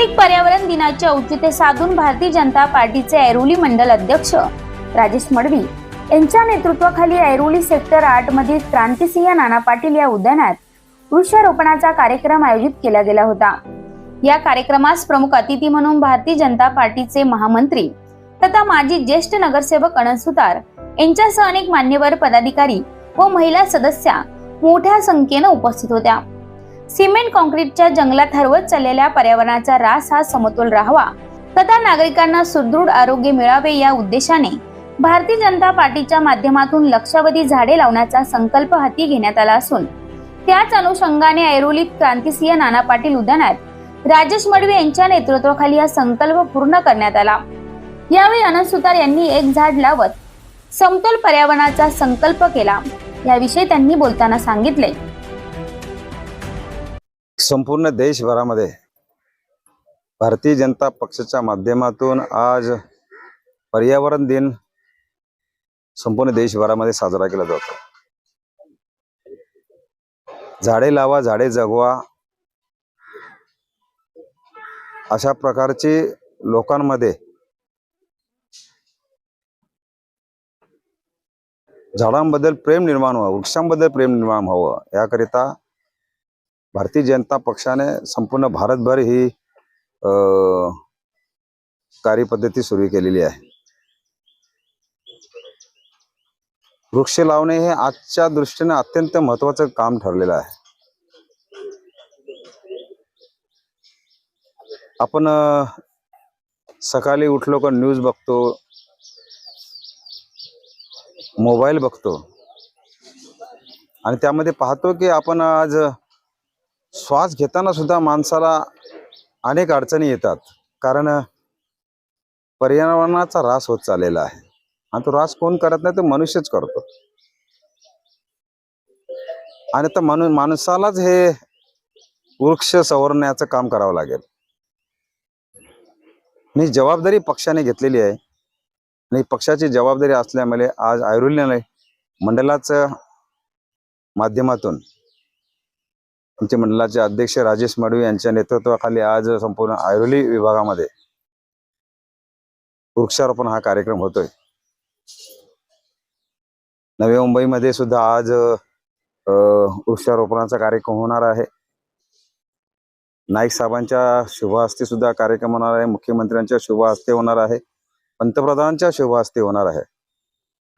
जागतिक पर्यावरण दिनाचे औचित्य साधून भारतीय जनता पार्टीचे ऐरोली मंडल अध्यक्ष राजेश मडवी यांच्या नेतृत्वाखाली ऐरोली सेक्टर आठ मधील क्रांतिसिंह नाना पाटील या उद्यानात वृक्षारोपणाचा कार्यक्रम आयोजित केला गेला होता. या कार्यक्रमास प्रमुख अतिथी म्हणून भारतीय जनता पार्टीचे महामंत्री तथा माजी ज्येष्ठ नगरसेवक अनंत सुतार यांच्यासह अनेक मान्यवर पदाधिकारी व महिला सदस्या मोठ्या संख्येनं उपस्थित होत्या. सिमेंट कॉन्क्रीटच्या जंगलात हरवत चाललेल्या पर्यावरणाचा रास हा समतोल राहावा. तथा नागरिकांना सुदृढ आरोग्य मिळावे या उद्देशाने भारतीय जनता पार्टीच्या माध्यमातून लक्षावधी झाडे लावण्याचा संकल्प हाती घेण्यात आला असून त्याच अनुषंगाने ऐरोलीत क्रांतिसिंह नाना पाटील उद्यानात राजेश मडवी यांच्या नेतृत्वाखाली हा संकल्प पूर्ण करण्यात आला. यावेळी अनंत सुतार यांनी एक झाड लावत समतोल पर्यावरणाचा संकल्प केला. याविषयी त्यांनी बोलताना सांगितले. संपूर्ण देशभरामध्ये भारतीय जनता पक्षाच्या माध्यमातून आज पर्यावरण दिन संपूर्ण देशभरामध्ये साजरा केला जातो. झाडे लावा झाडे जगवा अशा प्रकारची लोकांमध्ये झाडांबद्दल प्रेम निर्माण व्हावं वृक्षांबद्दल प्रेम निर्माण व्हावं याकरिता भारतीय जनता पक्षाने संपूर्ण भारतभर ही कार्यपद्धती सुरू केलेली आहे. वृक्ष लावणे हे आजच्या दृष्टीने अत्यंत महत्वाचं काम ठरलेलं आहे. आपण सकाळी उठलो का न्यूज बघतो मोबाईल बघतो. आणि त्यामध्ये पाहतो की आपण आज श्वास घेताना सुद्धा माणसाला अनेक अडचणी येतात. कारण पर्यावरणाचा ऱ्हास होत चाललेला आहे. आणि तो ऱ्हास कोण करत नाही तो मनुष्यच करतो. आणि तर मनु माणसालाच हे वृक्ष सवरण्याचं काम करावं लागेल. ही जबाबदारी पक्षाने घेतलेली आहे. आणि पक्षाची जबाबदारी असल्यामुळे आज ऐरोलीने मंडळाचं माध्यमातून आमचे मंडळाचे अध्यक्ष राजेश मडवी यांच्या नेतृत्वाखाली आज संपूर्ण ऐरोली विभागामध्ये वृक्षारोपण हा कार्यक्रम होतोय. नवी मुंबईमध्ये सुद्धा आज वृक्षारोपणाचा कार्यक्रम होणार आहे. नाईक साहेबांच्या शुभ हस्ते सुद्धा कार्यक्रम होणार आहे. मुख्यमंत्र्यांच्या शुभ हस्ते होणार आहे. पंतप्रधानांच्या शुभ हस्ते होणार आहे.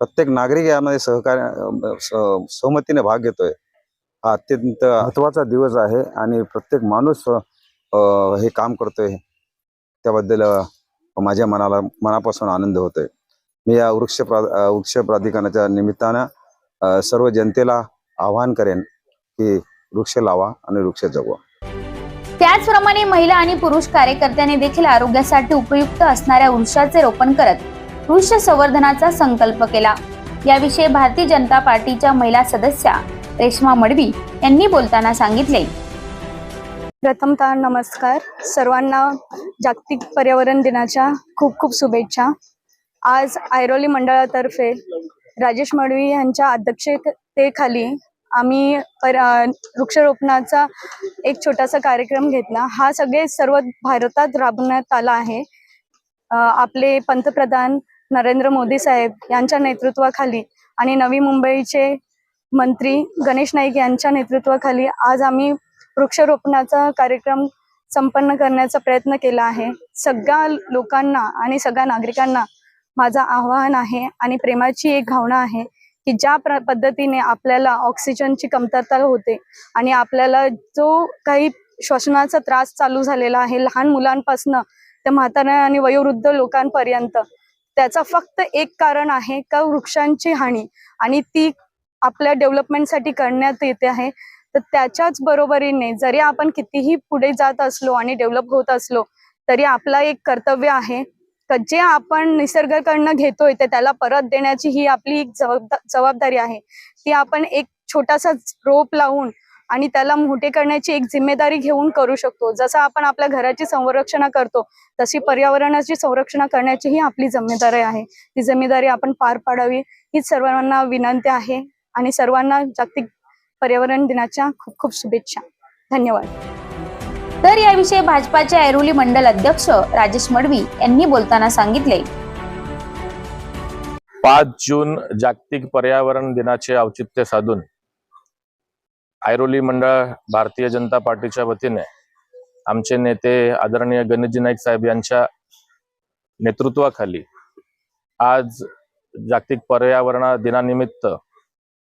प्रत्येक नागरिक यामध्ये सहकार्य सहमतीने भाग घेतोय. हा अत्यंत महत्त्वाचा दिवस आहे आणि प्रत्येक माणूस अ, हे काम करतोय. त्याबद्दल अ, माझ्या मनाला मनापासून आनंद होतोय. मी या वृक्ष प्रा अ, वृक्ष प्राधिकरणाच्या निमित्तानं अ, सर्व जनतेला आवाहन करेन की वृक्ष लावा आणि वृक्ष जगवा. त्याचप्रमाणे महिला आणि पुरुष कार्यकर्त्यांनी देखील आरोग्यासाठी उपयुक्त असणाऱ्या वृक्षाचे रोपण करत वृक्ष संवर्धनाचा संकल्प केला. याविषयी भारतीय जनता पार्टीच्या महिला सदस्या रेश्मा मडवी यांनी बोलताना सांगितले. प्रथमतः नमस्कार. सर्वांना जागतिक पर्यावरण दिनाच्या खूप खूप शुभेच्छा. आज ऐरोली मंडळातर्फे राजेश मडवी यांच्या अध्यक्षतेखाली आम्ही वृक्षारोपणाचा एक छोटासा कार्यक्रम घेतला. हा सगळे सर्व भारतात राबवण्यात आला आहे. आपले पंतप्रधान नरेंद्र मोदी साहेब यांच्या नेतृत्वाखाली आणि नवी मुंबईचे मंत्री गणेश नाईक यांच्या नेतृत्वाखाली आज आम्ही वृक्षारोपणाचा कार्यक्रम संपन्न करण्याचा प्रयत्न केला आहे. सगळ्या लोकांना आणि सगळ्या नागरिकांना माझं आवाहन आहे आणि प्रेमाची एक भावना आहे की ज्या प्र पद्धतीने आपल्याला ऑक्सिजनची कमतरता होते आणि आपल्याला जो काही श्वसनाचा त्रास चालू झालेला आहे लहान मुलांपासनं ते म्हाताऱ्या आणि वयोवृद्ध लोकांपर्यंत त्याचा फक्त एक कारण आहे का वृक्षांची हानी आणि ती आपल्या डेव्हलपमेंटसाठी करण्यात येते आहे. तर त्याच्याच बरोबरीने जरी आपण कितीही पुढे जात असलो आणि डेव्हलप होत असलो तरी आपला एक कर्तव्य आहे का जे आपण निसर्गाकडनं घेतोय ते त्याला परत देण्याची ही आपली एक जबाबदा जबाबदारी आहे. ती आपण एक छोटासा रोप लावून आणि त्याला मोठे करण्याची एक जिम्मेदारी घेऊन करू शकतो. जसं आपण आपल्या घराची संरक्षणा करतो तशी पर्यावरणाची संरक्षणा करण्याची ही आपली जिम्मेदारी आहे. ती जिम्मेदारी आपण पार पाडावी हीच सर्वांना विनंती आहे. आणि सर्वांना जागतिक पर्यावरण दिनाच्या खूप खूप शुभेच्छा. धन्यवाद. तर याविषयी भाजपाचे ऐरोली मंडल अध्यक्ष राजेश मडवी यांनी बोलताना सांगितले. पाच जून जागतिक पर्यावरण दिनाचे औचित्य साधून ऐरोली मंडळ भारतीय जनता पार्टीच्या वतीने आमचे नेते आदरणीय गणेशजी नाईक साहेब यांच्या नेतृत्वाखाली आज जागतिक पर्यावरण दिनानिमित्त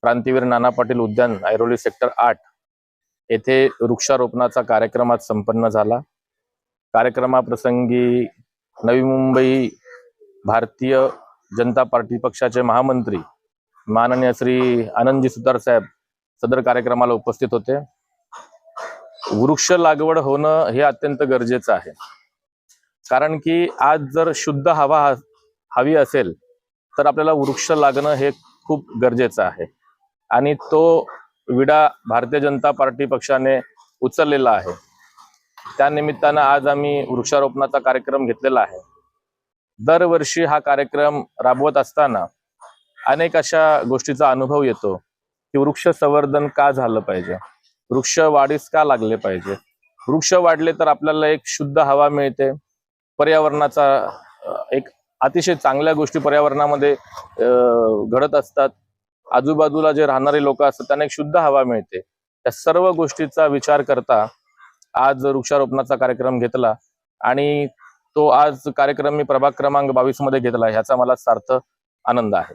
क्रांतीवीर नाना पाटील उद्यान ऐरोली सेक्टर आठ. येथे वृक्षारोपणाचा कार्यक्रम आज संपन्न झाला. कार्यक्रमाप्रसंगी नवी मुंबई भारतीय जनता पार्टी पक्षाचे महामंत्री माननीय श्री आनंदजी सुतार साहेब सदर कार्यक्रमाला उपस्थित होते. वृक्ष लागवड होणं हे अत्यंत गरजेचं आहे. कारण की आज जर शुद्ध हवा हवी असेल तर आपल्याला वृक्ष लागणं हे खूप गरजेचं आहे. आणि तो विडा भारतीय जनता पार्टी पक्षाने उचललेला आहे. त्या निमित्तानं आज आम्ही वृक्षारोपणाचा कार्यक्रम घेतलेला आहे. दरवर्षी हा कार्यक्रम राबवत असताना अनेक अशा गोष्टीचा अनुभव येतो की वृक्ष संवर्धन का झालं पाहिजे? वृक्ष वाढीस का लागले पाहिजे? वृक्ष वाढले तर आपल्याला एक शुद्ध हवा मिळते. पर्यावरणाचा एक अतिशय चांगल्या गोष्टी पर्यावरणामध्ये घडत असतात. आजूबाजूला जे राहणारे लोक असतात त्यांना एक शुद्ध हवा मिळते. त्या सर्व गोष्टीचा विचार करता आज वृक्षारोपणाचा कार्यक्रम घेतला आणि तो आज कार्यक्रम मी प्रभाग क्रमांक बावीसमध्ये घेतला ह्याचा मला सार्थ आनंद आहे.